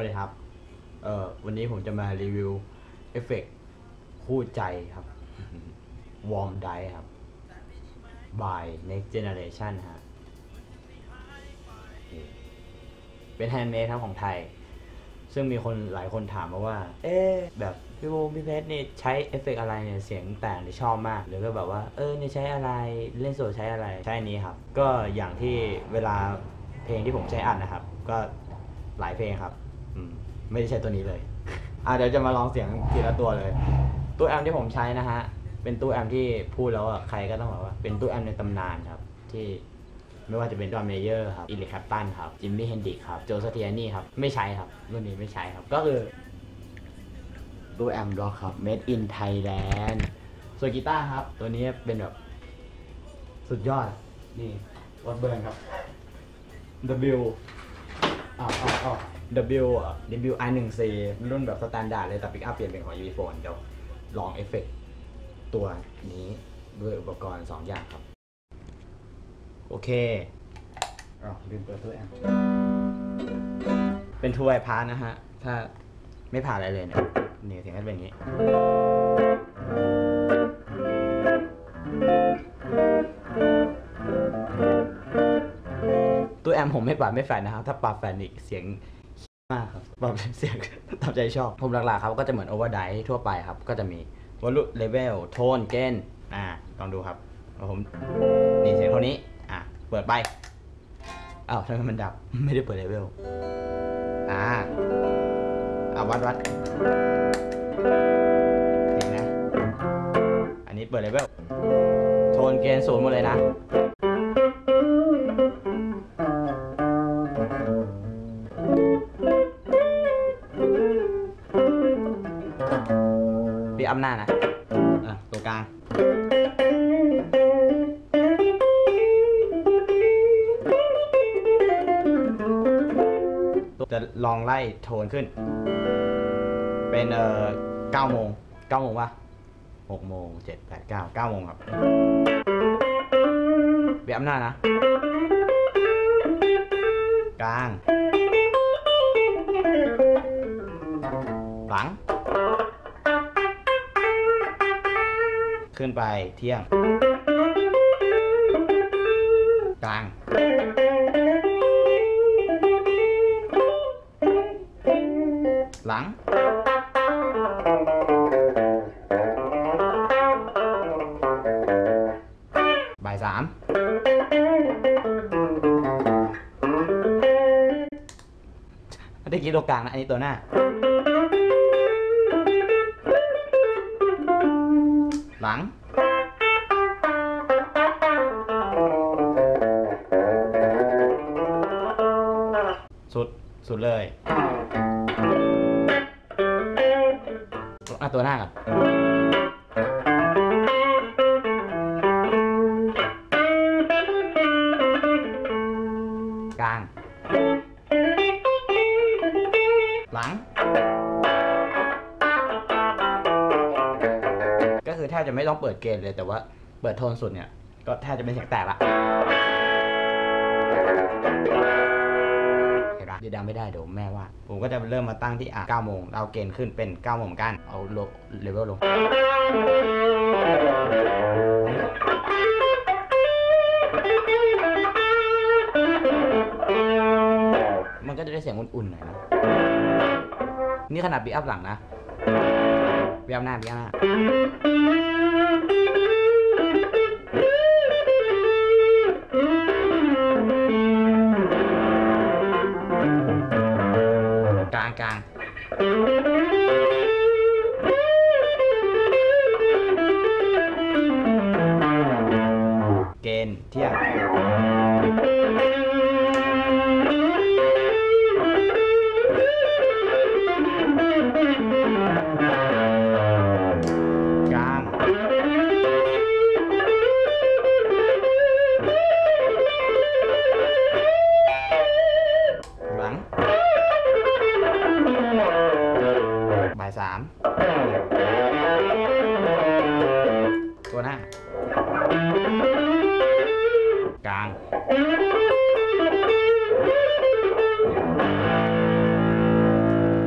วัสดีครับ เอ่อ วันนี้ผมจะมารีวิวเอฟเฟกต์คู่ใจครับ Warm Die ครับ by Next Generation ฮะ เป็นแฮนด์เมดครับของไทย ซึ่งมีคนหลายคนถามมาว่า เอ๊ะแบบพี่บูมพี่เพชรนี่ใช้เอฟเฟกต์อะไรเนี่ยเสียงแต่งที่ชอบมาก หรือก็แบบว่าเออเนี่ยใช้อะไรเล่นโซใช้อะไรใช้อนี้ครับ ก็อย่างที่เวลาเพลงที่ผมใช้อัดนะครับ ก็หลายเพลงครับ ไม่ได้ใช้ตัวนี้เลย อะเดี๋ยวจะมาลองเสียงทีละตัวเลย ตู้แอมที่ผมใช้นะฮะ เป็นตู้แอมที่พูดแล้วอะใครก็ต้องบอกว่า เป็นตู้แอมในตำนานครับ ที่ไม่ว่าจะเป็นดอมเมเยอร์ครับอิลิแคปตันครับ จิมมี่เฮนดิกครับ โจสเตียนี่ครับ ไม่ใช้ครับ รุ่นนี้ไม่ใช้ครับ ก็คือตู้แอมร็อกครับ made in Thailand ส่วนกีตาร์ครับ ตัวนี้เป็นแบบ สุดยอด นี่วัดเบิร์นครับ W อ้าวอ้าวอ้าว W อะ W I 1 C รุ่นแบบสแตนดาร์ดเลยแต่ปิกอัพเปลี่ยนเป็นของ u ู p h o n เดี๋ยวลองเอฟเฟกต์ตัวนี้ด้วยอุปกรณ์ 2 อย่างครับ โอเคอ๋อลืมเปิดตัวแอมเป็นทูไวพาร์นะฮะ ถ้าไม่ผ่านอะไรเลยเนี่ยเนี่ยเสียงก็เป็นอย่างนี้ ตัวแอมผมไม่ปรับไม่แฟนนะครับ ถ้าปรับแฟนอีกเสียงมากครับปรับเสียงตามใจชอบ ผมหลักๆครับก็จะเหมือนโอเวอร์ไดทั่วไปครับ ก็จะมีวอลลุ่มเลเวลโทนเกนอ่าลองดูครับผมนี่เสียงเท่านี้อะเปิดไปอ้าวทำไมมันดับไม่ได้เปิดเลเวลอ่าเอาวัดวัดเห็นนะ อันนี้เปิดเลเวลโทนเกนศูนย์หมดเลยนะ พี่อำนาจนะอะตัวกลาง จะลองไล่โทนขึ้น เป็นเอ่อเก้าโมงเก้าโมงปะหกโมงเจ็ดแปดเก้าเก้าโมงครับเบียอำนาจนะ กลาง หลัง ขึ้นไปเที่ยง กลาง หลัง บ่ายสามไม่ได้คิดตัวกลางนะ อันนี้ตัวหน้า สุดเลย อะตัวหน้าก่อนกลาง หลัง ก็คือแทบจะไม่ต้องเปิดเกณฑ์เลยแต่ว่าเปิดโทนสุดเนี่ย ก็แทบจะเป็นเสียงแตกละ เดี๋ยวดังไม่ได้เดี๋ยวแม่ว่า ผมก็จะเริ่มมาตั้งที่อะ9โมงเอาเกณฑ์ขึ้นเป็น9โมงกัน เอาโลเลเวลลงมันก็จะได้เสียงอุ่นๆหน่อยนะ นี่ขนาดบีอัพหลังนะบีอัพหน้าบีอัพหน้าางกลาง 3 ตัวหน้ากลาง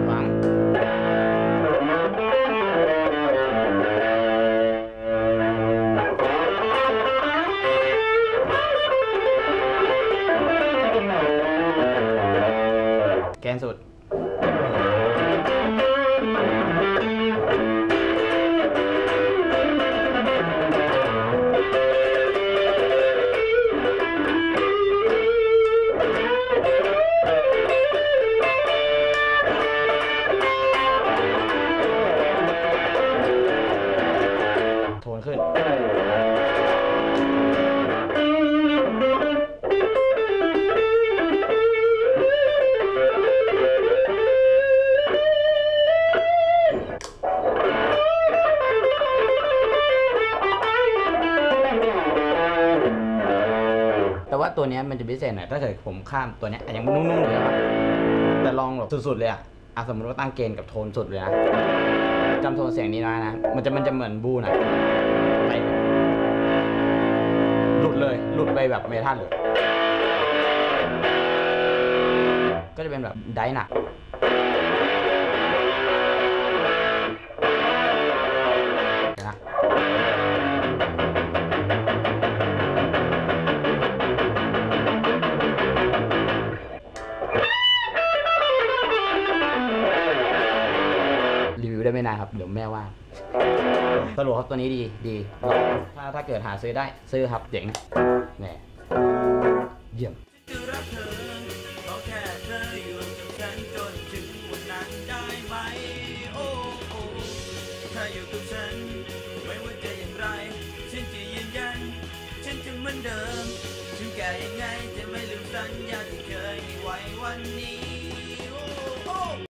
หลัง แกนสุด ตัวเนี้ยมันจะพิเศษหน่อยถ้าเกิดผมข้ามตัวเนี้ยอะยังนุ่มๆอยู่เลยนะแต่ลองแบบสุดๆเลยอะอะสมมติว่าตั้งเกณฑ์กับโทนสุดเลยนะจำโทนเสียงนี้นะนะ มันจะมันจะเหมือนบูหน่อยไปหลุดเลยหลุดไปแบบเมทัลเลยก็จะเป็นแบบไดหนัก แม่ว่าสรุปครับตัวนี้ดีดีถ้าถ้าเกิดหาซื้อได้ซื้อครับเจ๋งแน่เยี่ยมจะรักเธอขอแค่เธออยู่กับฉันจนถึงวันนั้นได้ไหมโอ้โอ้ถ้าอยู่กับฉันไม่ว่าจะอย่างไรฉันจะยืนยันฉันจะเหมือนเดิมถึงแก่ยังไงจะไม่ลืมสัญญาที่เคยให้ไว้วันนี้